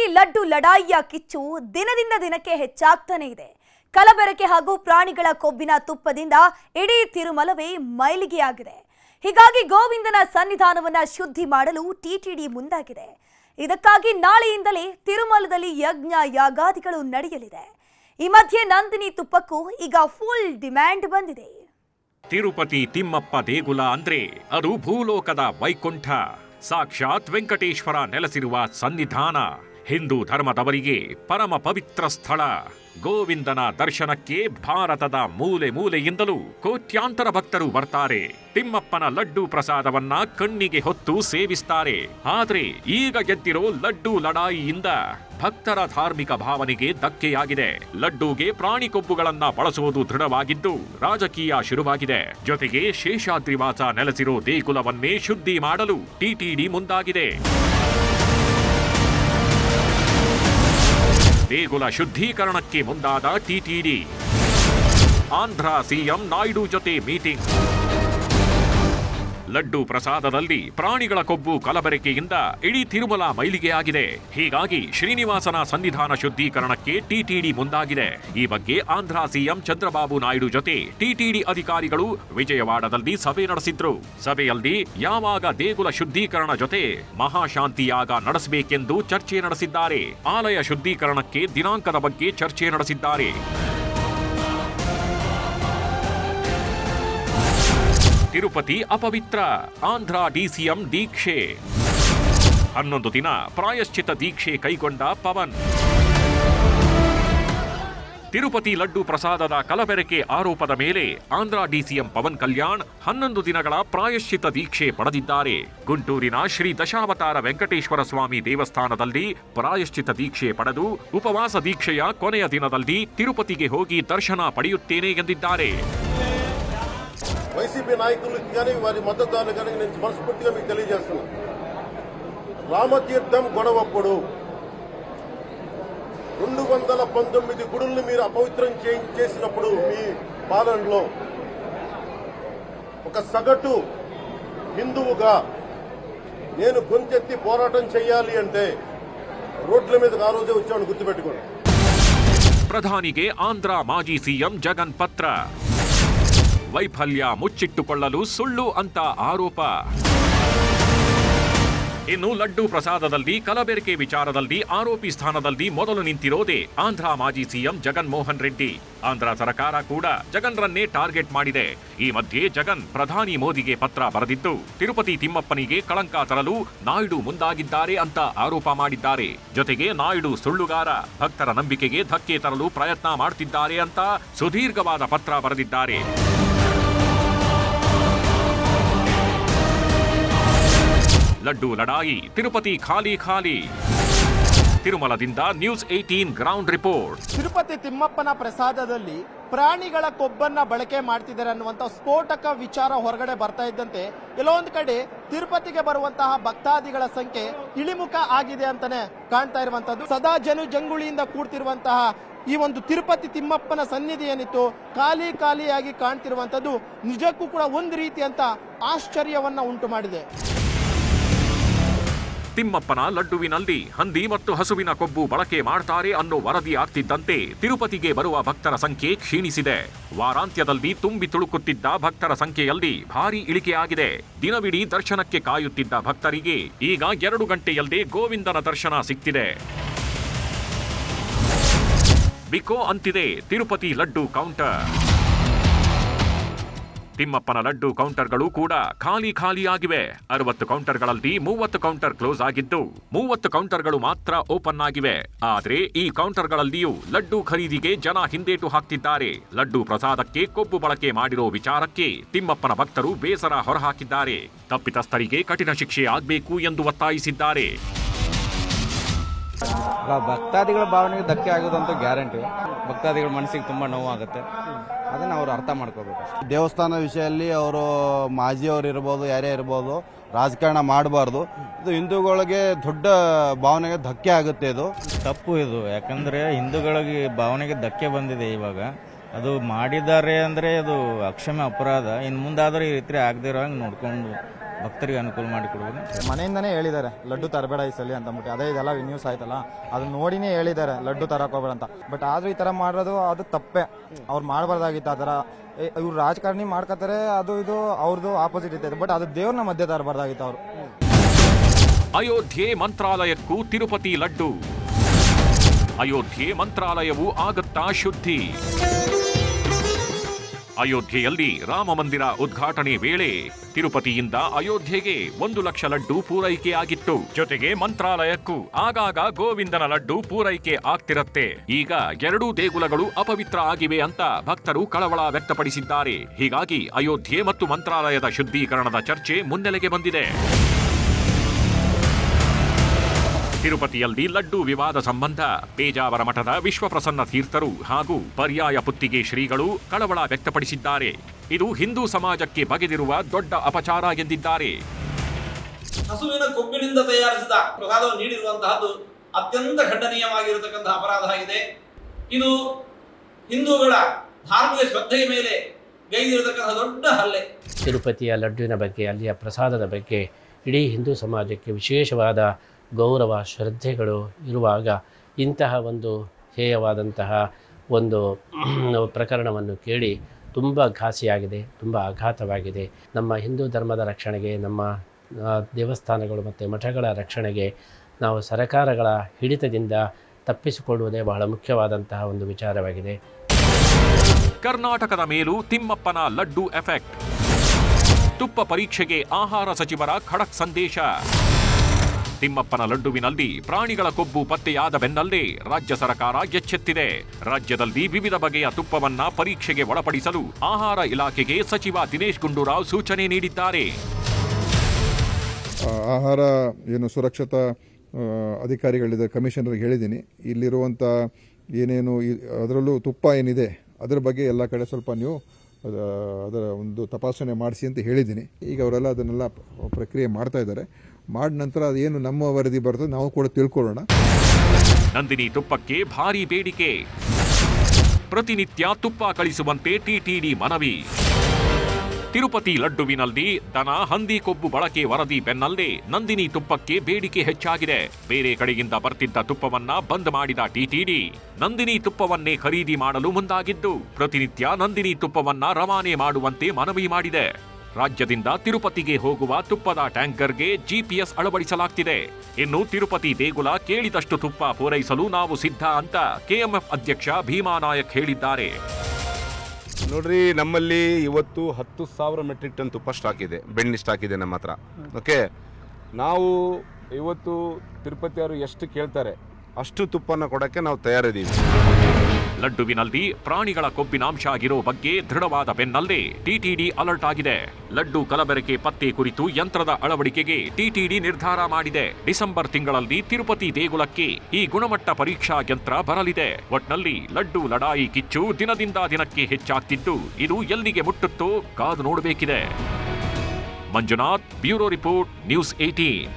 ತಿರುಪತಿ ಲಡ್ಡು, ಲಡಾಯಿಯ ಕಿಚ್ಚು ದಿನದಿಂದ ದಿನಕ್ಕೆ ಹೆಚ್ಚಾಗ್ತಾನೆ ಇದೆ. ಕಲಬೆರಕೆ ಹಾಗೂ ಪ್ರಾಣಿಗಳ ಕೊಬ್ಬಿನ ತುಪ್ಪದಿಂದ ಇಡೀ ತಿರುಮಲವೇ ಮೈಲಿಗೆಯಾಗಿದೆ. ಹೀಗಾಗಿ ಗೋವಿಂದನ ಸನ್ನಿಧಾನವನ್ನ ಶುದ್ಧಿ ಮಾಡಲು ಟಿಟಿಡಿ ಮುಂದಾಗಿದೆ. ಇದಕ್ಕಾಗಿ ನಾಳೆಯಿಂದಲೇ ತಿರುಮಲದಲ್ಲಿ ಯಜ್ಞ ಯಾಗಾದಿಗಳು ನಡೆಯಲಿದೆ. ಈ ಮಧ್ಯೆ ನಂದಿನಿ ತುಪ್ಪಕ್ಕೂ ಈಗ ಫುಲ್ ಡಿಮ್ಯಾಂಡ್ ಬಂದಿದೆ. ತಿರುಪತಿ ತಿಮ್ಮಪ್ಪ ದೇಗುಲ ಅಂದ್ರೆ ಅದು ಭೂಲೋಕದ ವೈಕುಂಠ. ಸಾಕ್ಷಾತ್ ವೆಂಕಟೇಶ್ವರ ನೆಲೆಸಿರುವ ಸನ್ನಿಧಾನ. ಹಿಂದೂ ಧರ್ಮದವರಿಗೆ ಪರಮ ಪವಿತ್ರ ಸ್ಥಳ. ಗೋವಿಂದನ ದರ್ಶನಕ್ಕೆ ಭಾರತದ ಮೂಲೆ ಮೂಲೆಯಿಂದಲೂ ಕೋಟ್ಯಾಂತರ ಭಕ್ತರು ಬರ್ತಾರೆ. ತಿಮ್ಮಪ್ಪನ ಲಡ್ಡು ಪ್ರಸಾದವನ್ನ ಕಣ್ಣಿಗೆ ಹೊತ್ತು ಸೇವಿಸ್ತಾರೆ. ಆದ್ರೆ ಈಗ ಗೆದ್ದಿರೋ ಲಡ್ಡು ಲಡಾಯಿಯಿಂದ ಭಕ್ತರ ಧಾರ್ಮಿಕ ಭಾವನೆಗೆ ಧಕ್ಕೆಯಾಗಿದೆ. ಲಡ್ಡೂಗೆ ಪ್ರಾಣಿ ಕೊಬ್ಬುಗಳನ್ನ ಬಳಸುವುದು ದೃಢವಾಗಿದ್ದು ರಾಜಕೀಯ ಶುರುವಾಗಿದೆ. ಜೊತೆಗೆ ಶೇಷಾದ್ರಿವಾಸ ನೆಲೆಸಿರೋ ದೇಗುಲವನ್ನೇ ಶುದ್ಧಿ ಮಾಡಲು ಟಿಟಿಡಿ ಮುಂದಾಗಿದೆ. ದೇಗುಲ ಶುದ್ಧೀಕರಣಕ್ಕೆ ಮುಂದಾದ ಟಿಟಿಡಿ ಆಂಧ್ರ ಸಿಎಂ ನಾಯ್ಡು ಜೊತೆ ಮೀಟಿಂಗ್. ಲಡ್ಡು ಪ್ರಸಾದದಲ್ಲಿ ಪ್ರಾಣಿಗಳ ಕೊಬ್ಬು ಕಲಬೆರಕೆಯಿಂದ ಇಡೀ ತಿರುಮಲ ಮೈಲಿಗೆಯಾಗಿದೆ ಹೀಗಾಗಿ ಶ್ರೀನಿವಾಸನ ಸಂವಿಧಾನ ಶುದ್ಧೀಕರಣಕ್ಕೆ ಟಿಟಿಡಿ ಮುಂದಾಗಿದೆ. ಈ ಬಗ್ಗೆ ಆಂಧ್ರ ಸಿಎಂ ಚಂದ್ರಬಾಬು ನಾಯ್ಡು ಜೊತೆ ಟಿಟಿಡಿ ಅಧಿಕಾರಿಗಳು ವಿಜಯವಾಡದಲ್ಲಿ ಸಭೆ ನಡೆಸಿದ್ರು. ಸಭೆಯಲ್ಲಿ ಯಾವಾಗ ದೇಗುಲ ಶುದ್ಧೀಕರಣ ಜೊತೆ ಮಹಾಶಾಂತಿಯಾಗ ನಡೆಸಬೇಕೆಂದು ಚರ್ಚೆ ನಡೆಸಿದ್ದಾರೆ. ಆಲಯ ಶುದ್ಧೀಕರಣಕ್ಕೆ ದಿನಾಂಕದ ಬಗ್ಗೆ ಚರ್ಚೆ ನಡೆಸಿದ್ದಾರೆ. ತಿರುಪತಿ ಅಪವಿತ್ರ. ಆಂಧ್ರ ಡಿಸಿಎಂ ದೀಕ್ಷೆ. ಹನ್ನೊಂದು ದಿನ ಪ್ರಾಯಶ್ಚಿತ ದೀಕ್ಷೆ ಕೈಗೊಂಡ ಪವನ್. ತಿರುಪತಿ ಲಡ್ಡು ಪ್ರಸಾದದ ಕಲಬೆರಕೆ ಆರೋಪದ ಮೇಲೆ ಆಂಧ್ರ ಡಿಸಿಎಂ ಪವನ್ ಕಲ್ಯಾಣ್ ಹನ್ನೊಂದು ದಿನಗಳ ಪ್ರಾಯಶ್ಚಿತ ದೀಕ್ಷೆ ಪಡೆದಿದ್ದಾರೆ. ಗುಂಟೂರಿನ ಶ್ರೀ ದಶಾವತಾರ ವೆಂಕಟೇಶ್ವರ ಸ್ವಾಮಿ ದೇವಸ್ಥಾನದಲ್ಲಿ ಪ್ರಾಯಶ್ಚಿತ ದೀಕ್ಷೆ ಪಡೆದು ಉಪವಾಸ ದೀಕ್ಷೆಯ ಕೊನೆಯ ದಿನದಲ್ಲಿ ತಿರುಪತಿಗೆ ಹೋಗಿ ದರ್ಶನ ಪಡೆಯುತ್ತೇನೆ ಎಂದಿದ್ದಾರೆ. వైసీపీ నాయకులకి కానీ వారి మద్దతుదారులు కానీ నేను మనస్ఫూర్తిగా మీకు తెలియజేస్తున్నాను రామతీర్థం గొడవప్పుడు రెండు వందల పంతొమ్మిది గుడుల్ని మీరు అపవిత్రం చేసినప్పుడు మీ పాలనలో ఒక సగటు హిందువుగా నేను గొంతెత్తి పోరాటం చేయాలి అంటే రోడ్ల మీద ఆ రోజే వచ్చామని గుర్తుపెట్టుకోండి. ప్రధానికే ఆంధ్ర మాజీ సీఎం జగన్ పత్ర. ವೈಫಲ್ಯ ಮುಚ್ಚಿಟ್ಟುಕೊಳ್ಳಲು ಸುಳ್ಳು ಅಂತ ಆರೋಪ. ಇನ್ನು ಲಡ್ಡು ಪ್ರಸಾದದಲ್ಲಿ ಕಲಬೆರಕೆ ವಿಚಾರದಲ್ಲಿ ಆರೋಪಿ ಸ್ಥಾನದಲ್ಲಿ ಮೊದಲು ನಿಂತಿರೋದೇ ಆಂಧ್ರ ಮಾಜಿ ಸಿಎಂ ಜಗನ್ ಮೋಹನ್ ರೆಡ್ಡಿ. ಆಂಧ್ರ ಸರ್ಕಾರ ಕೂಡ ಜಗನ್ರನ್ನೇ ಟಾರ್ಗೆಟ್ ಮಾಡಿದೆ. ಈ ಮಧ್ಯೆ ಜಗನ್ ಪ್ರಧಾನಿ ಮೋದಿಗೆ ಪತ್ರ ಬರೆದಿದ್ದು, ತಿರುಪತಿ ತಿಮ್ಮಪ್ಪನಿಗೆ ಕಳಂಕ ತರಲು ನಾಯ್ಡು ಮುಂದಾಗಿದ್ದಾರೆ ಅಂತ ಆರೋಪ ಮಾಡಿದ್ದಾರೆ. ಜೊತೆಗೆ ನಾಯ್ಡು ಸುಳ್ಳುಗಾರ, ಭಕ್ತರ ನಂಬಿಕೆಗೆ ಧಕ್ಕೆ ತರಲು ಪ್ರಯತ್ನ ಮಾಡ್ತಿದ್ದಾರೆ ಅಂತ ಸುದೀರ್ಘವಾದ ಪತ್ರ ಬರೆದಿದ್ದಾರೆ. ಲಡ್ಡು, ಲಡಾಯಿ, ತಿರುಪತಿ ಖಾಲಿ ಖಾಲಿ. ತಿರುಮಲದಿಂದ news eighteen ground report. Tirupati ತಿಮ್ಮಪ್ಪನ ಪ್ರಸಾದದಲ್ಲಿ ಪ್ರಾಣಿಗಳ ಕೊಬ್ಬನ್ನ ಬಳಕೆ ಮಾಡ್ತಿದ್ದಾರೆ ಅನ್ನುವಂತ ಸ್ಫೋಟಕ ವಿಚಾರ ಹೊರಗಡೆ ಬರ್ತಾ ಇದ್ದಂತೆ ಕೆಲವೊಂದು ಕಡೆ ತಿರುಪತಿಗೆ ಬರುವಂತಹ ಭಕ್ತಾದಿಗಳ ಸಂಖ್ಯೆ ಇಳಿಮುಖ ಆಗಿದೆ ಅಂತಾನೆ ಕಾಣ್ತಾ ಇರುವಂತದ್ದು ಸದಾ ಜನು ಜಂಗುಳಿಯಿಂದ ಕೂಡ್ತಿರುವಂತಹ ಈ ಒಂದು ತಿರುಪತಿ ತಿಮ್ಮಪ್ಪನ ಸನ್ನಿಧಿ ಏನಿತ್ತು, ಖಾಲಿ, ಖಾಲಿಯಾಗಿ ಕಾಣ್ತಿರುವಂತದ್ದು ನಿಜಕ್ಕೂ ಕೂಡ ಒಂದು ರೀತಿಯಂತ ಆಶ್ಚರ್ಯವನ್ನ ಉಂಟು ಮಾಡಿದೆ. ತಿಮ್ಮಪ್ಪನ ಲಡ್ಡುವಿನಲ್ಲಿ ಹಂದಿ ಮತ್ತು ಹಸುವಿನ ಕೊಬ್ಬು ಬಳಕೆ ಮಾಡ್ತಾರೆ ಅನ್ನೋ ವರದಿ ಆಗ್ತಿದ್ದಂತೆ ತಿರುಪತಿಗೆ ಬರುವ ಭಕ್ತರ ಸಂಖ್ಯೆ ಕ್ಷೀಣಿಸಿದೆ. ವಾರಾಂತ್ಯದಲ್ಲಿ ತುಂಬಿ ತುಳುಕುತ್ತಿದ್ದ ಭಕ್ತರ ಸಂಖ್ಯೆಯಲ್ಲಿ ಭಾರಿ ಇಳಿಕೆಯಾಗಿದೆ. ದಿನವಿಡೀ ದರ್ಶನಕ್ಕೆ ಕಾಯುತ್ತಿದ್ದ ಭಕ್ತರಿಗೆ ಈಗ ಎರಡು ಗಂಟೆಯಲ್ಲೇ ಗೋವಿಂದನ ದರ್ಶನ ಸಿಗ್ತಿದೆ ಬಿಕೋ ಅಂತಿದೆ ತಿರುಪತಿ ಲಡ್ಡು ಕೌಂಟರ್. ತಿಮ್ಮಪ್ಪನ ಲಡ್ಡು ಕೌಂಟರ್ಗಳು ಕೂಡ ಖಾಲಿ ಖಾಲಿಯಾಗಿವೆ ಅರವತ್ತು ಕೌಂಟರ್ಗಳಲ್ಲಿ ಮೂವತ್ತು ಕೌಂಟರ್ ಕ್ಲೋಸ್ ಆಗಿದ್ದು, ಮೂವತ್ತು ಕೌಂಟರ್ಗಳು ಮಾತ್ರ ಓಪನ್ ಆಗಿವೆ. ಆದರೆ ಈ ಕೌಂಟರ್ಗಳಲ್ಲಿಯೂ ಲಡ್ಡು ಖರೀದಿಗೆ ಜನ ಹಿಂದೇಟು ಹಾಕ್ತಿದ್ದಾರೆ. ಲಡ್ಡು ಪ್ರಸಾದಕ್ಕೆ ಕೊಬ್ಬು ಬಳಕೆ ಮಾಡಿರೋ ವಿಚಾರಕ್ಕೆ ತಿಮ್ಮಪ್ಪನ ಭಕ್ತರು ಬೇಸರ ಹೊರಹಾಕಿದ್ದಾರೆ. ತಪ್ಪಿತಸ್ಥರಿಗೆ ಕಠಿಣ ಶಿಕ್ಷೆ ಆಗಬೇಕು ಎಂದು ಒತ್ತಾಯಿಸಿದ್ದಾರೆ. ಭಕ್ತಾದಿಗಳ ಭಾವನೆಗೆ ಧಕ್ಕೆ ಆಗೋದಂತೂ ಗ್ಯಾರಂಟಿ. ಭಕ್ತಾದಿಗಳ ಮನಸ್ಸಿಗೆ ತುಂಬಾ ನೋವಾಗುತ್ತೆ ಅದನ್ನ ಅವರು ಅರ್ಥ ಮಾಡ್ಕೋಬೇಕು ದೇವಸ್ಥಾನ ವಿಷಯದಲ್ಲಿ ಅವರು ಮಾಜಿಯವರು ಇರ್ಬೋದು ಯಾರೇ ಇರ್ಬೋದು ರಾಜಕಾರಣ ಮಾಡಬಾರ್ದು. ಇದು ಹಿಂದೂಗಳಿಗೆ ದೊಡ್ಡ ಭಾವನೆಗೆ ಧಕ್ಕೆ ಆಗುತ್ತೆ ಇದು. ತಪ್ಪು ಇದು. ಯಾಕಂದ್ರೆ ಹಿಂದೂಗಳಿಗೆ ಭಾವನೆಗೆ ಧಕ್ಕೆ ಬಂದಿದೆ ಇವಾಗ. ಅದು ಮಾಡಿದ್ದಾರೆ ಅಂದ್ರೆ ಅದು ಅಕ್ಷಮ್ಯ ಅಪರಾಧ. ಇನ್ನು ಮುಂದಾದ್ರೆ ಈ ರೀತಿ ಆಗದಿರೋ ಇರೋ ಹಂಗೆ ನೋಡ್ಕೊಂಡು ಭಕ್ತರಿಗೆ ಅನುಕೂಲ ಮಾಡಿಕೊಡ್ಬೋದು ಮನೆಯಿಂದನೇ ಹೇಳಿದ್ದಾರೆ ಲಡ್ಡು ತರಬೇಡ ಈ ಸಲ ಅಂತಂದ್ಬಿಟ್ಟು ಅದೇ ಇದೆಲ್ಲ ನ್ಯೂಸ್ ಆಯ್ತಲ್ಲ ಅದನ್ನ ನೋಡಿನೇ ಹೇಳಿದ್ದಾರೆ ಲಡ್ಡು ತರಕೋಬೇಡ ಅಂತ. ಬಟ್ ಆದ್ರೂ ಈ ತರ ಮಾಡೋದು ಅದು ತಪ್ಪೆ. ಅವ್ರು ಮಾಡಬಾರ್ದಾಗಿತ್ತು ಆ ಥರ ಇವ್ರು ರಾಜಕಾರಣಿ ಮಾಡ್ಕೋತಾರೆ ಅದು ಇದು ಅವ್ರದ್ದು ಆಪೋಸಿಟ್ ಇರ್ತೈತೆ ಬಟ್ ಅದು ದೇವ್ರನ್ನ ಮಧ್ಯೆ ತರಬಾರ್ದಾಗಿತ್ತು ಅವರು. ಅಯೋಧ್ಯೆ ಮಂತ್ರಾಲಯಕ್ಕೂ ತಿರುಪತಿ ಲಡ್ಡು. ಅಯೋಧ್ಯೆ ಮಂತ್ರಾಲಯವು ಆಗತ್ತಾ ಶುದ್ಧಿ. ಅಯೋಧ್ಯೆಯಲ್ಲಿ ರಾಮ ಮಂದಿರ ಉದ್ಘಾಟನೆ ವೇಳೆ ತಿರುಪತಿಯಿಂದ ಅಯೋಧ್ಯೆಗೆ ಒಂದು ಲಕ್ಷ ಲಡ್ಡು ಪೂರೈಕೆಯಾಗಿತ್ತು ಜೊತೆಗೆ ಮಂತ್ರಾಲಯಕ್ಕೂ ಆಗಾಗ ಗೋವಿಂದನ ಲಡ್ಡು ಪೂರೈಕೆ ಆಗ್ತಿರತ್ತೆ. ಈಗ ಎರಡೂ ದೇಗುಲಗಳು ಅಪವಿತ್ರ ಆಗಿವೆ ಅಂತ ಭಕ್ತರು ಕಳವಳ ವ್ಯಕ್ತಪಡಿಸಿದ್ದಾರೆ. ಹೀಗಾಗಿ ಅಯೋಧ್ಯೆ ಮತ್ತು ಮಂತ್ರಾಲಯದ ಶುದ್ಧೀಕರಣದ ಚರ್ಚೆ ಮುನ್ನೆಲೆಗೆ ಬಂದಿದೆ. ತಿರುಪತಿಯಲ್ಲಿ ಲಡ್ಡು ವಿವಾದ ಸಂಬಂಧ ಪೇಜಾವರ ಮಠದ ವಿಶ್ವಪ್ರಸನ್ನ ತೀರ್ಥರು ಹಾಗೂ ಪರ್ಯಾಯ ಪುತ್ತಿಗೆ ಶ್ರೀಗಳು ಕಳವಳ ವ್ಯಕ್ತಪಡಿಸಿದ್ದಾರೆ. ಇದು ಹಿಂದೂ ಸಮಾಜಕ್ಕೆ ಬಗೆದಿರುವ ದೊಡ್ಡ ಅಪಚಾರ ಎಂದಿದ್ದಾರೆ. ಹಸುವಿನ ಕೊಬ್ಬಿನಿಂದ ತಯಾರಿಸಿದ ಪ್ರಸಾದವನ್ನು ನೀಡಿರುವಂತಹದ್ದು ಅತ್ಯಂತ ಖಂಡನೀಯವಾಗಿರತಕ್ಕಂತಹ ಅಪರಾಧ ಆಗಿದೆ. ಇದು ಹಿಂದೂಗಳ ಧಾರ್ಮಿಕ ಶ್ರದ್ಧೆಯ ಮೇಲೆ ಗೈದಿರತಕ್ಕಂತಹ ದೊಡ್ಡ ಹಲ್ಲೆ. ತಿರುಪತಿಯ ಲಡ್ಡುವಿನ ಬಗ್ಗೆ ಅಲ್ಲಿಯ ಪ್ರಸಾದದ ಬಗ್ಗೆ ಇಡೀ ಹಿಂದೂ ಸಮಾಜಕ್ಕೆ ವಿಶೇಷವಾದ ಗೌರವ, ಶ್ರದ್ಧೆಗಳು ಇರುವಾಗ ಇಂತಹ ಒಂದು ಹೇಯವಾದಂತಹ ಒಂದು ಪ್ರಕರಣವನ್ನು ಕೇಳಿ ತುಂಬ ಘಾಸಿಯಾಗಿದೆ, ತುಂಬ ಆಘಾತವಾಗಿದೆ. ನಮ್ಮ ಹಿಂದೂ ಧರ್ಮದ ರಕ್ಷಣೆಗೆ, ನಮ್ಮ ದೇವಸ್ಥಾನಗಳು ಮತ್ತು ಮಠಗಳ ರಕ್ಷಣೆಗೆ ನಾವು ಸರಕಾರಗಳ ಹಿಡಿತದಿಂದ ತಪ್ಪಿಸಿಕೊಳ್ಳುವುದೇ ಬಹಳ ಮುಖ್ಯವಾದಂತಹ ಒಂದು ವಿಚಾರವಾಗಿದೆ. ಕರ್ನಾಟಕದ ಮೇಲೂ ತಿಮ್ಮಪ್ಪನ ಲಡ್ಡು ಎಫೆಕ್ಟ್. ತುಪ್ಪ ಪರೀಕ್ಷೆಗೆ ಆಹಾರ ಸಚಿವರ ಖಡಕ್ ಸಂದೇಶ. ತಿಮ್ಮಪ್ಪನ ಲಡ್ಡುವಿನಲ್ಲಿ ಪ್ರಾಣಿಗಳ ಕೊಬ್ಬು ಪತ್ತೆಯಾದ ಬೆನ್ನಲ್ಲೇ ರಾಜ್ಯ ಸರ್ಕಾರ ಎಚ್ಚೆತ್ತಿದೆ. ರಾಜ್ಯದಲ್ಲಿ ವಿವಿಧ ಬಗೆಯ ತುಪ್ಪವನ್ನ ಪರೀಕ್ಷೆಗೆ ಒಳಪಡಿಸಲು ಆಹಾರ ಇಲಾಖೆಗೆ ಸಚಿವ ದಿನೇಶ್ ಗುಂಡೂರಾವ್ ಸೂಚನೆ ನೀಡಿದ್ದಾರೆ. ಆಹಾರ ಏನು ಸುರಕ್ಷತಾ ಅಧಿಕಾರಿಗಳಿದೆ, ಕಮಿಷನರ್ಗೆ ಹೇಳಿದ್ದೀನಿ. ಇಲ್ಲಿರುವಂಥ ಏನೇನು ಅದರಲ್ಲೂ ತುಪ್ಪ ಏನಿದೆ, ಅದರ ಬಗ್ಗೆ ಎಲ್ಲ ಕಡೆ ಸ್ವಲ್ಪ ನೀವು ಅದರ ಒಂದು ತಪಾಸಣೆ ಮಾಡಿಸಿ ಅಂತ ಹೇಳಿದ್ದೀನಿ. ಈಗ ಅವರೆಲ್ಲ ಅದನ್ನೆಲ್ಲ ಪ್ರಕ್ರಿಯೆ ಮಾಡ್ತಾ ಇದ್ದಾರೆ. ಮಾಡಿದ ನಂತರ ಅದೇನು ನಮ್ಮ ವರದಿ ಬರ್ತದೆ ನಾವು ಕೂಡ ತಿಳ್ಕೊಳ್ಳೋಣ. ನಂದಿನಿ ತುಪ್ಪಕ್ಕೆ ಭಾರಿ ಬೇಡಿಕೆ. ಪ್ರತಿನಿತ್ಯ ತುಪ್ಪ ಕಳಿಸುವಂತೆ ಟಿಟಿಡಿ ಮನವಿ. ತಿರುಪತಿ ಲಡ್ಡುವಿನಲ್ಲಿ ದನ, ಹಂದಿ, ಕೊಬ್ಬು ಬಳಕೆ ವರದಿ ಬೆನ್ನಲ್ಲೇ ನಂದಿನಿ ತುಪ್ಪಕ್ಕೆ ಬೇಡಿಕೆ ಹೆಚ್ಚಾಗಿದೆ. ಬೇರೆ ಕಡೆಯಿಂದ ಬರ್ತಿದ್ದ ತುಪ್ಪವನ್ನ ಬಂದ್ ಮಾಡಿದ ಟಿಟಿಡಿ ನಂದಿನಿ ತುಪ್ಪವನ್ನೇ ಖರೀದಿ ಮಾಡಲು ಮುಂದಾಗಿದ್ದು, ಪ್ರತಿನಿತ್ಯ ನಂದಿನಿ ತುಪ್ಪವನ್ನ ರವಾನೆ ಮಾಡುವಂತೆ ಮನವಿ ಮಾಡಿದೆ. ರಾಜ್ಯದಿಂದ ತಿರುಪತಿಗೆ ಹೋಗುವ ತುಪ್ಪದ ಟ್ಯಾಂಕರ್ಗೆ ಜಿಪಿಎಸ್ ಅಳವಡಿಸಲಾಗ್ತಿದೆ. ಇನ್ನು ತಿರುಪತಿ ದೇಗುಲ ಕೇಳಿದಷ್ಟು ತುಪ್ಪ ಪೂರೈಸಲು ನಾವು ಸಿದ್ಧ ಅಂತ ಕೆಎಂಎಫ್ ಅಧ್ಯಕ್ಷ ಭೀಮಾ ನಾಯಕ್ ಹೇಳಿದ್ದಾರೆ. ನೋಡ್ರಿ, ನಮ್ಮಲ್ಲಿ ಇವತ್ತು ಹತ್ತು ಸಾವಿರ ಮೆಟ್ರಿಕ್ ಟನ್ ತುಪ್ಪ ಸ್ಟಾಕ್ ಇದೆ, ಬೆಣ್ಣೆ ಸ್ಟಾಕ್ ಇದೆ ನಮ್ಮ ಹತ್ರ. ಓಕೆ? ನಾವು ಇವತ್ತು ತಿರುಪತಿಯವರು ಎಷ್ಟು ಕೇಳ್ತಾರೆ, ಅಷ್ಟು ತುಪ್ಪನ ಕೊಡೋಕ್ಕೆ ನಾವು ತಯಾರಿದ್ದೀವಿ. ಲಡ್ಡುವಿನಲ್ಲಿ ಪ್ರಾಣಿಗಳ ಕೊಬ್ಬಿನಾಂಶ ಆಗಿರೋ ಬಗ್ಗೆ ದೃಢವಾದ ಬೆನ್ನಲ್ಲೇ ಟಿಟಿಡಿ ಅಲರ್ಟ್ ಆಗಿದೆ. ಲಡ್ಡು ಕಲಬೆರಕೆ ಪತ್ತೆ ಕುರಿತು ಯಂತ್ರದ ಅಳವಡಿಕೆಗೆ ಟಿಟಿಡಿ ನಿರ್ಧಾರ ಮಾಡಿದೆ. ಡಿಸೆಂಬರ್ ತಿಂಗಳಲ್ಲಿ ತಿರುಪತಿ ದೇಗುಲಕ್ಕೆ ಈ ಗುಣಮಟ್ಟ ಪರೀಕ್ಷಾ ಯಂತ್ರ ಬರಲಿದೆ. ಒಟ್ನಲ್ಲಿ ಲಡ್ಡು ಲಡಾಯಿ ಕಿಚ್ಚು ದಿನದಿಂದ ದಿನಕ್ಕೆ ಹೆಚ್ಚಾಗ್ತಿದ್ದು, ಇದು ಎಲ್ಲಿಗೆ ಮುಟ್ಟುತ್ತೋ ಕಾದು ನೋಡಬೇಕಿದೆ. Manjunath, bureau report, news eighteen